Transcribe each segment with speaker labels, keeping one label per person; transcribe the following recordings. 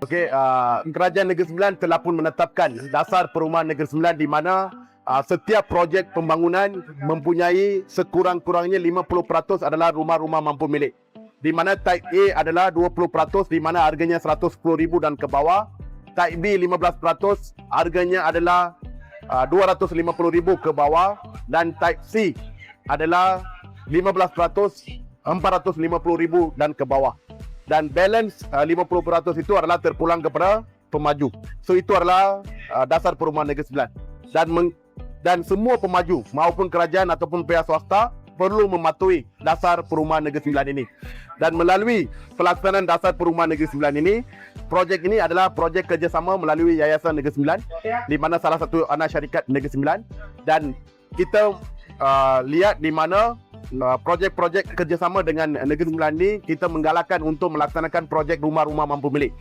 Speaker 1: Okey, uh, Kerajaan Negeri Sembilan telah pun menetapkan dasar perumahan Negeri Sembilan di mana uh, setiap projek pembangunan mempunyai sekurang-kurangnya 50% adalah rumah-rumah mampu milik. Di mana type A adalah 20% di mana harganya 110,000 dan ke bawah. Type B 15% harganya adalah uh, 250,000 ke bawah dan type C adalah 15% 450,000 dan ke bawah. Dan balance uh, 50% itu adalah terpulang kepada pemaju. So itu adalah uh, dasar perumahan Negeri Sembilan. Dan meng, dan semua pemaju maupun kerajaan ataupun pihak swasta perlu mematuhi dasar perumahan Negeri Sembilan ini. Dan melalui pelaksanaan dasar perumahan Negeri Sembilan ini, projek ini adalah projek kerjasama melalui Yayasan Negeri Sembilan di mana salah satu anak syarikat Negeri Sembilan dan kita uh, lihat di mana uh, projek-projek kerjasama dengan Negeri Sembilan ini kita menggalakkan untuk melaksanakan projek rumah-rumah mampu milik.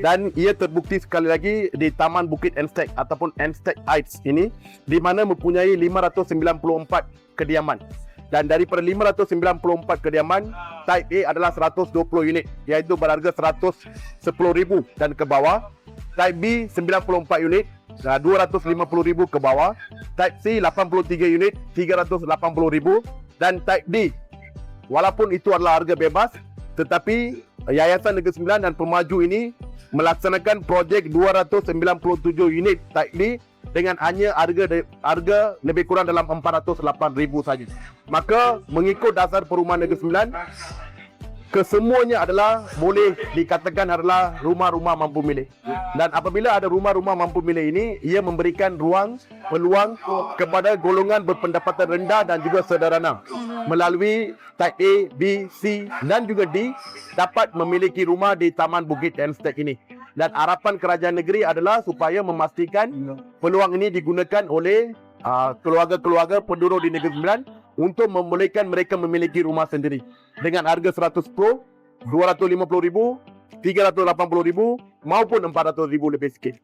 Speaker 1: Dan ia terbukti sekali lagi di Taman Bukit Enstek ataupun Enstek Heights ini di mana mempunyai 594 kediaman. Dan daripada 594 kediaman type A adalah 120 unit iaitu berharga 110,000 dan ke bawah. Type B 94 unit uh, 250,000 ke bawah. Type C 83 unit 380,000 dan type D walaupun itu adalah harga bebas tetapi Yayasan Negeri Sembilan dan pemaju ini melaksanakan projek 297 unit type D dengan hanya harga harga lebih kurang dalam 408,000 saja. Maka mengikut dasar perumahan Negeri Sembilan kesemuanya adalah boleh dikatakan adalah rumah-rumah mampu milik. Dan apabila ada rumah-rumah mampu milik ini, ia memberikan ruang peluang kepada golongan berpendapatan rendah dan juga sederhana melalui type A, B, C dan juga D dapat memiliki rumah di Taman Bukit Enstek ini. Dan harapan kerajaan negeri adalah supaya memastikan peluang ini digunakan oleh uh, keluarga-keluarga penduduk di Negeri Sembilan untuk membolehkan mereka memiliki rumah sendiri dengan harga 100 pro, 250,000, 380,000 maupun 400,000 lebih sikit.